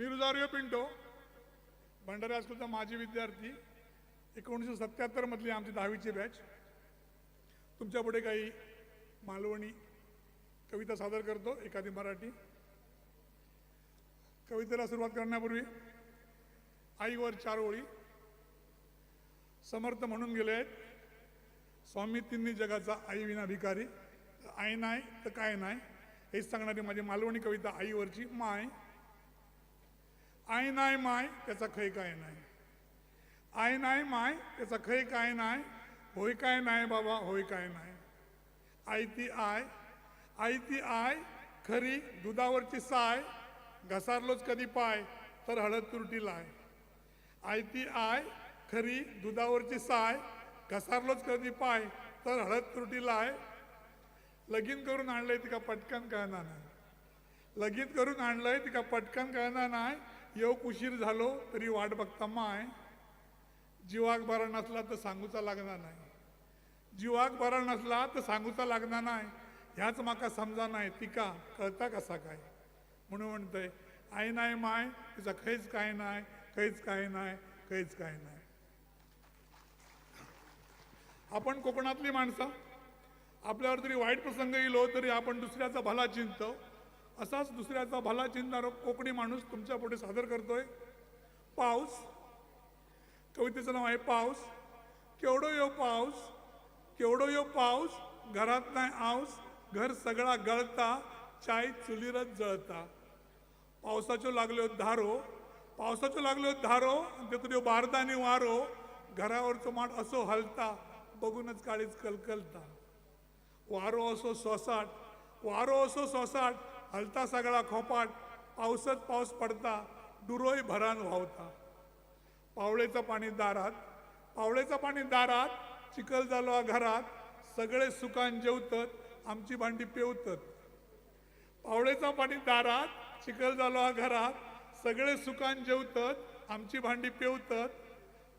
मी रुजारियो पिंटो भंडारा हायस्कूलचा माजी विद्यार्थी एकोणीसशे सत्याहत्तरमधली आमची दहावीची बॅच तुमच्यापुढे काही मालवणी कविता सादर करतो एखादी मराठी कवितेला सुरुवात करण्यापूर्वी आईवर चार ओळी समर्थ म्हणून गेले आहेत स्वामी तिन्ही जगाचा आई विना भिकारी आई नाही तर काय नाही हेच सांगणारी माझी मालवणी कविता आईवरची माय आई नाय माय त्याचा खै काय नाही. आई नाय माय त्याचा खै काय नाही. होय काय नाही बाबा होय काय नाही. आई ती आय आई ती आय खरी दुधावरची साय घसारलोच कधी पाय तर हळद तुरटी लाय. आय ती आय खरी दुधावरची साय घसारलोच कधी पाय तर हळद तुरटी लाय. लगीन करून आणलंय तिका पटकन कळणार नाही. लगीन करून आणलंय तिका पटकन कळणार नाही. येऊक उशीर झालो तरी वाट बघता माय. जीवाक बरा नसला तर सांगूचा लागणार नाही. जीवाक बरा नसला तर सांगूचा लागणार नाही. ह्याच माका समजा नाही तिका कळता कसा काय? म्हणून म्हणतंय आई नाही माय तिचा खैच काय नाही खैच काय नाही खैच काय नाही. आपण कोकणातली माणसं आपल्यावर जरी वाईट प्रसंग येलो तरी आपण दुसऱ्याचा भला चिंतव असाच दुसऱ्याचा भला चिंतणारा कोकणी माणूस तुमच्यापुढे सादर करतोय. पाऊस. कवितेचं नाव आहे पाऊस. केवढो यो पाऊस केवढो यो पाऊस घरात नाही आऊस घर सगळा गळता चाय चुलीरच जळता. पावसाच्यो लागल्यो धारो पावसाच्यो लागल्यो धारो आणि तेतून बारदानी वारो घरावरचो माठ असो हलता बघूनच काळीच कलकलता. वारो असो सोसाट वारो असो सोसाट हलता सगळा खोपाट पावसच पाऊस पडता डुरोय भरान व्हावता पावळेचं पाणी दारात पावळेचं पाणी दारात चिखल झालो घरात सगळे सुकान जेवतत आमची भांडी पेवतात. पावळेचं पाणी दारात चिखल झालो घरात सगळे सुकान जेवतत आमची भांडी पेवतात.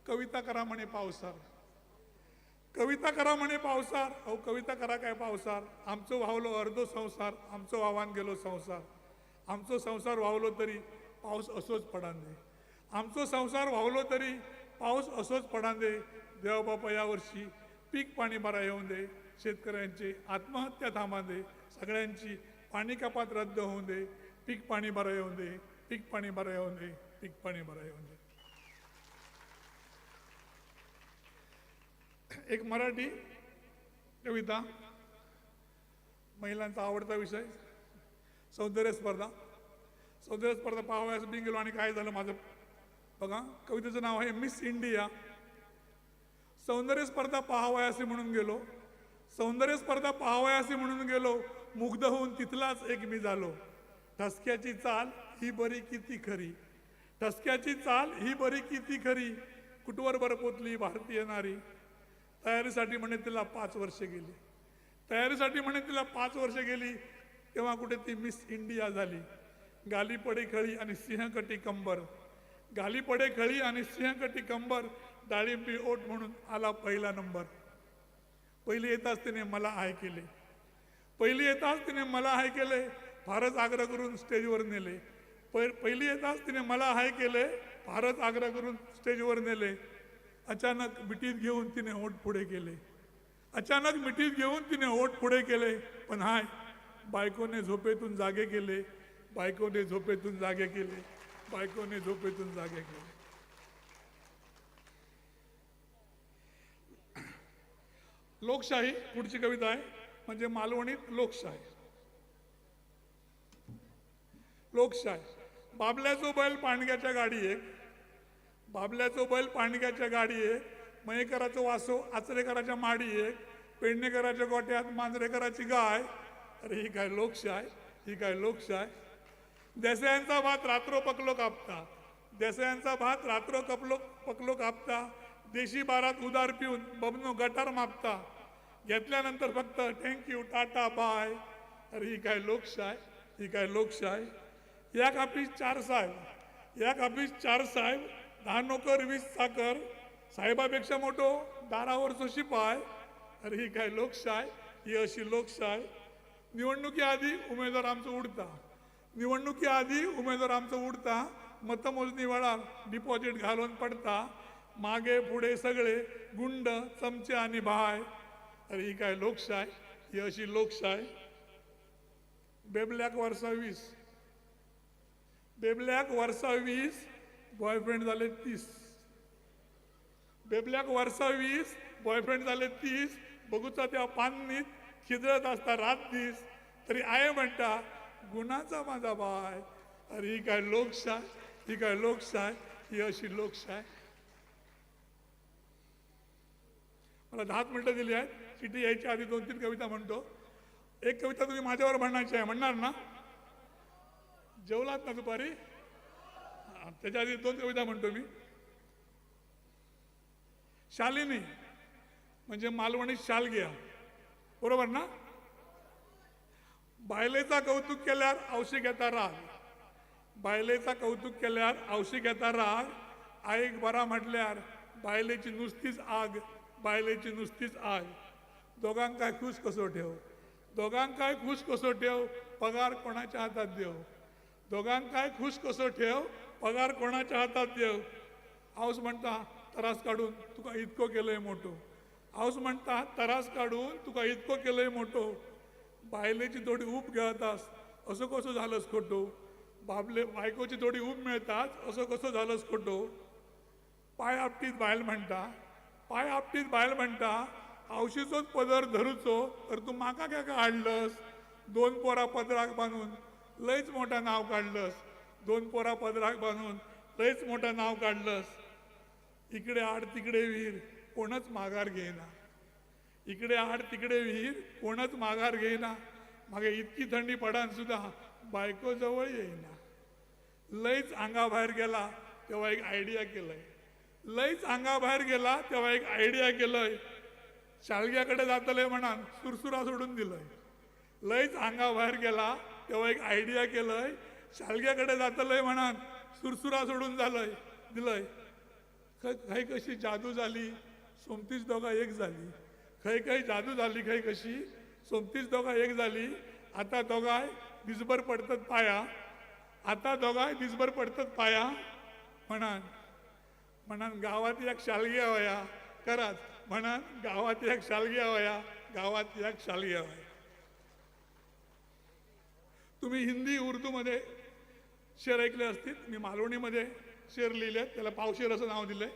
कविता करा म्हणे पावसाला कविता करा म्हणे पावसार. अहो कविता करा काय पावसार? आमचो व्हावलो अर्धो संसार आमचो वाहवान गेलो संसार. आमचो संसार व्हावलो तरी पाऊस असोच पडांदे. आमचो संसार व्हावलो तरी पाऊस असोच पडांदे. देवबापा यावर्षी पीक पाणी बरा येऊन दे. शेतकऱ्यांची आत्महत्या थांबा दे. सगळ्यांची पाणी कपात रद्द होऊन दे. पीक पाणी बरा येऊन दे. पीक पाणी बरा येऊन दे. पीक पाणी बरं येऊन दे. एक मराठी कविता. महिलांचा आवडता विषय. सौंदर्य स्पर्धा. सौंदर्य स्पर्धा पाहावयास मी गेलो आणि काय झालं माझं? बघा कवितेचं नाव आहे मिस इंडिया. सौंदर्य स्पर्धा पाहावयासी म्हणून गेलो. सौंदर्य स्पर्धा पाहावयासी म्हणून गेलो. मुग्ध होऊन तिथलाच एक मी झालो. ठसक्याची चाल ही बरी किती खरी? ठसक्याची चाल ही बरी किती खरी? कुठवर बर पोचली भारतीय नारी? तयारीसाठी म्हणे तिला पाच वर्ष गेली. तयारीसाठी म्हणे तिला पाच वर्ष गेली तेव्हा कुठे ती मिस इंडिया झाली. गाली पडे खळी आणि सिंहकटी कंबर. गाली पडे खळी आणि सिंहकटी कंबर डाळिंबी ओट म्हणून आला पहिला नंबर. पहिली येताच तिने मला हाय केले. पहिली येताच तिने मला हाय केले फारच आग्रह करून स्टेजवर नेले. पहि- पहिली येताच तिने मला हाय केले फारच आग्रह करून स्टेजवर नेले. अचानक मिठीत घेऊन तिने ओठ पुढे केले. अचानक मिठीत घेऊन तिने ओठ पुढे केले. पण हाय बायकोने झोपेतून जागे केले. बायकोने झोपेतून जागे केले. बायकोने झोपेतून जागे केले. लोकशाही पुढची कविता आहे. म्हणजे मालवणीत लोकशाही. लोकशाही. बाबल्याचो बैल पांडग्याच्या गाडी एक. बाबल्याचो बैल पांडग्याच्या गाडी एक मयेकराचं वासो आचरेकराच्या माडी एक पेडणेकराच्या गोट्यात मांजरेकराची गाय. अरे ही काय लोकशाय? ही काय लोकशाय? देसायांचा भात रात्रो पकलो कापता. देसायांचा भात रात्रो कपलो पकलो कापता. देशी बारात उदार पिऊन बबनो गटार मापता. घेतल्यानंतर फक्त थँक्यू टाटा बाय अरे ही काय लोकशाय? ही काय लोकशाय? या कापीस चार साहेब. या कापीस चार साहेब दहा नोकर वीस साखर साहेबापेक्षा मोठो दारावरचो शिपाय अरे ही काय लोकशाय? ही अशी लोकशाय. निवडणुकी आधी उमेदवार आमचं उडता. निवडणुकीआधी उमेदवार आमचं उडता. मतमोजणी वेळार डिपॉझिट घालून पडता. मागे पुढे सगळे गुंड चमचे आणि भाय. अरे ही काय लोकशाय? ही अशी लोकशाय. बेबल्याक वर्सा वीस. बेबल्याक वर्सा वीस बॉयफ्रेंड झाले तीस. बेबल्याक वर्सा वीस बॉयफ्रेंड झाले तीस. बघूचा त्या पान्नीत खिजळत असता रात दीस तरी आय म्हणटा गुणाचा माझा बाय. अरे ही काय लोकशाय? ही काय लोकशाय? ही अशी लोकशाय. मला दहाच मिनिटं दिली आहेत. चिठी यायच्या आधी दोन तीन कविता म्हणतो. एक कविता तुम्ही माझ्यावर म्हणण्याची आहे म्हणणार ना? जेवलात ना दुपारी? त्याच्या आधी दोन कविता म्हणतो मी. शालिनी म्हणजे मालवणी शाल घ्या बरोबर ना? बायलेचा कौतुक केल्यार औशिक घेता राग. बायलेचा कौतुक केल्यार औशिक घेता राग. आईक बरा म्हटल्यार बायलेची नुसतीच आग बायलेची नुसतीच आग. दोघांक काय खुश कसो ठेव? दोघांक काय खुश कसो ठेव? पगार कोणाच्या हातात देव दोघांक काय खुश कसो ठेव? पगार कोणाच्या हातात देव? हाऊस म्हणता तरास काढून तुका इतको केलंय मोठो. हाऊस म्हणता तरास काढून तुका इतको केलंय मोठो. बायलेची थोडी ऊब घेतास असं कसं झालंस खोटो? बाबले बायकोची थोडी ऊब मिळताच असं कसं झालंस खोटो? पाय आपटीत बायल म्हणटा पाय आपटीत बायल म्हणटा हौशीचोच पदर धरूचो तर तू म्हाका काय हाडलस हाडलंस दोन पोरा पदराक बांदून लयच मोठा नाव काढलंस. दोन पोरा पदराक बांधून लयच मोठं नाव काढलंस. इकडे आड तिकडे विहीर कोणच माघार घेईना. इकडे आड तिकडे विहीर कोणच माघार घेईना. मागे इतकी थंडी पडान सुद्धा बायको जवळ येईना. लयच अंगाबाहेर गेला तेव्हा एक आयडिया केलंय. लयच अंगाबाहेर गेला तेव्हा एक आयडिया केलंय. शाळग्याकडे जातलंय म्हणान सुरसुरा सोडून दिलंय. लयच अंगाबाहेर गेला तेव्हा एक आयडिया केलंय शालग्याकडे जातलंय म्हणान सुरसुरा सोडून झालंय दिलंय. खंय खंय कशी जादू झाली सोमतीच दोघा एक झाली. खंय खंय जादू झाली खंय कशी सोमतीच दोघा एक झाली. आता दोघाय दिसभर पडतात पाया. आता दोघाय दिसभर पडतात पाया म्हणान. म्हणान गावात एक शालगी हवया. करात. म्हणान गावात एक शालगी हवया. गावात एक शालगी हवया. तुम्ही हिंदी उर्दूमध्ये शेर ऐकले असतील. मी मालवणीमध्ये शेर लिहिले. त्याला पावशेर असं नाव दिलंय.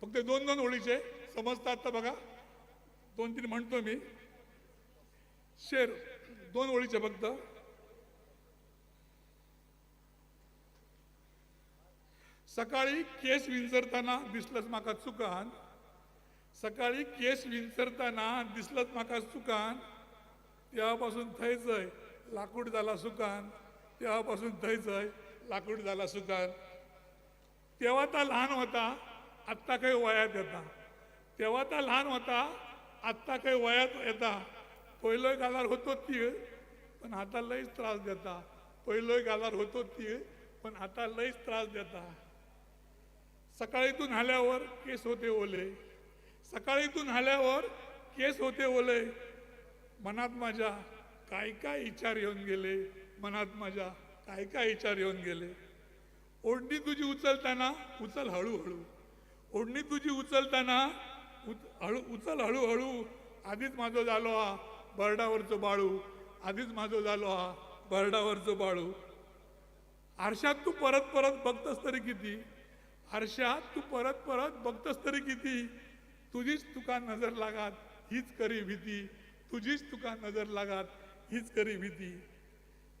फक्त दोन दोन ओळीचे. समजतात तर बघा. दोन तीन म्हणतो मी. शेर दोन ओळीचे फक्त. सकाळी केस विंचरताना दिसलंच माका चुकान. सकाळी केस विंचरताना दिसलंच माका चुकान. तेव्हापासून थंयचंय लाकूड झाला सुकान. तेव्हापासून थंयचंय लाकूड झाला सुकान. तेव्हा तर लहान होता आत्ता काही वयात येता. तेव्हा तर लहान होता आत्ता काही वयात येता. पहिलोय गालार होतो ती पण आता लयच त्रास देता. पहिलोय गालार होतो ती पण आता लयच त्रास देता. सकाळीतून आल्यावर केस होते ओले. सकाळीतून आल्यावर केस होते ओले. मनात माझ्या काय काय विचार येऊन गेले? मनात माझ्या काय काय विचार येऊन गेले. ओढणी तुझी उचलताना उचल हळूहळू. ओढणी तुझी उचलताना हळू उचल हळूहळू. आधीच माझं झालो हा बर्डावरचो बाळू. आधीच माझं झालो हा बर्डावरचो बाळू. आरशात तू परत परत बघतस तरी किती? आरशात तू परत परत बघतस तरी किती? तुझीच तुका नजर लागात हीच करी भीती. तुझीच तुका नजर लागात हीच करी भीती.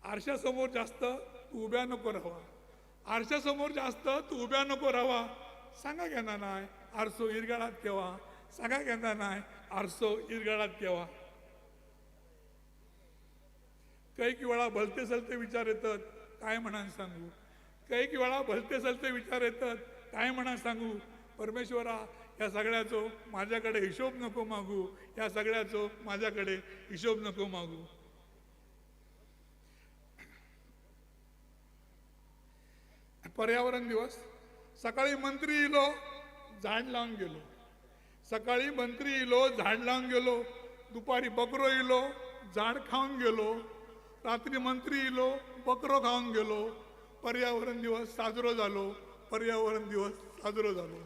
आरशासमोर जास्त तू उभ्या नको राहा. आरशासमोर जास्त तू उभ्या नको राहा. सांगा घेणार नाही आरसो इरगाळात केव्हा सांगा घेणार नाही आरसो इरगाळात केव्हा काही वेळा भलते सलते विचार येतात काय म्हणा सांगू. काही वेळा भलते सलते विचार येतात काय म्हणा सांगू. परमेश्वरा या सगळ्याचो माझ्याकडे हिशोब नको मागू. या सगळ्याचो माझ्याकडे हिशोब नको मागू. पर्यावरण दिवस. सकाळी मंत्री इलो झाड लावून गेलो. सकाळी मंत्री इलो झाड लावून गेलो. दुपारी बकरो इलो झाड खाऊन गेलो. रात्री मंत्री इलो बकरो खाऊन गेलो. पर्यावरण दिवस साजरो जालो पर्यावरण दिवस साजरो जालो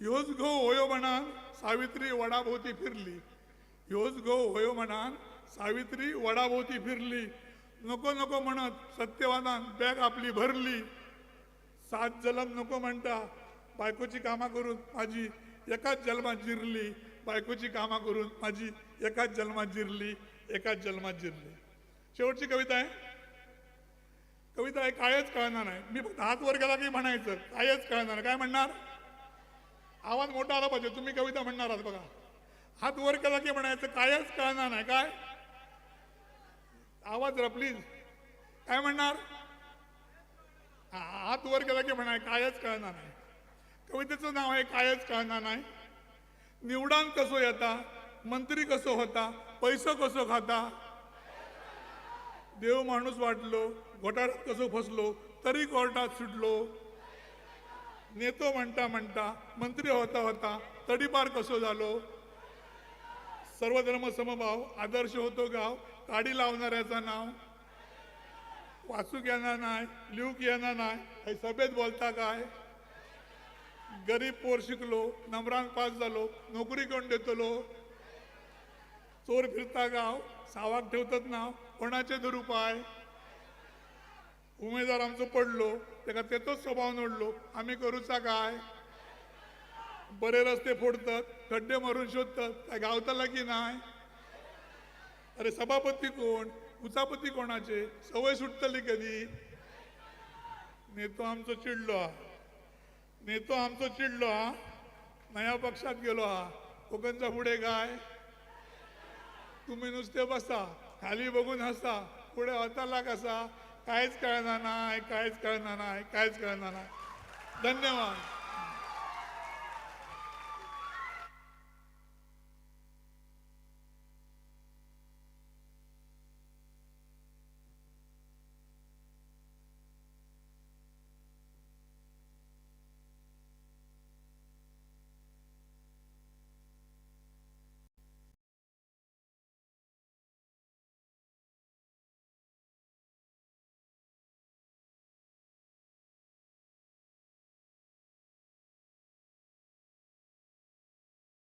ह्योच गो होयो म्हणान सावित्री वडाभोवती फिरली. ह्योच गो होयो म्हणान सावित्री वडाभोवती फिरली. नको नको म्हणत सत्यवानान बॅग आपली भरली. सात जलम नको म्हणता. बायकोची कामा करून माझी एकाच जन्मात जिरली. बायकोची कामा करून माझी एकाच जन्मात जिरली एकाच जन्मात जिरली. शेवटची कविता आहे. कविता आहे कायच कळणार नाही. मी फक्त हात वर गेला की म्हणायचं कायच कळणार काय म्हणणार? आवाज मोठा आला पाहिजे. तुम्ही कविता म्हणणार आहात बघा. हात वर केला की म्हणायचं कायच कळणार नाही. काय? आवाज जरा प्लीज काय म्हणणार? हा, हात वर केला की म्हणाय कायच कळणार नाही. कवितेचं नाव आहे कायच कळणार नाही. निवडान कसो येता? मंत्री कसो होता? पैसो कसो खाता? देव माणूस वाटलो घोटाळ्यात कसो फसलो तरी कोर्टात सुटलो. नेतो म्हणता म्हणता मंत्री होता होता तडीपार कसो झालो? सर्वधर्म समभाव आदर्श होतो गाव ताडी लावणाऱ्याचं नाव. वाचूक येणार नाही लिहूक येणार नाही हे सभेत बोलता काय? गरीब पोर शिकलो नंबरांक पास झालो नोकरी कोण देतलो. चोर फिरता गाव सावाक ठेवतात नाव कोणाचे दुरुपाय उमेदवार आमचो पडलो तेका तेतोच स्वभाव नडलो आम्ही करूचा काय? बरे रस्ते फोडतात खड्डे मारून शोधतात काय गावतला की नाही? अरे सभापती कोण? उचापती कोणाचे? सवय सुटतली कधी? नेतो आमचो चिडलो हा. नेतो आमचो चिडलो हा. नया पक्षात गेलो हा. कोकणचा पुढे काय? तुम्ही नुसते बसा. खाली बघून हसा. पुढे होताला कसा? काहीच कळणार नाही काहीच कळणार नाही काहीच कळणार नाही. धन्यवाद.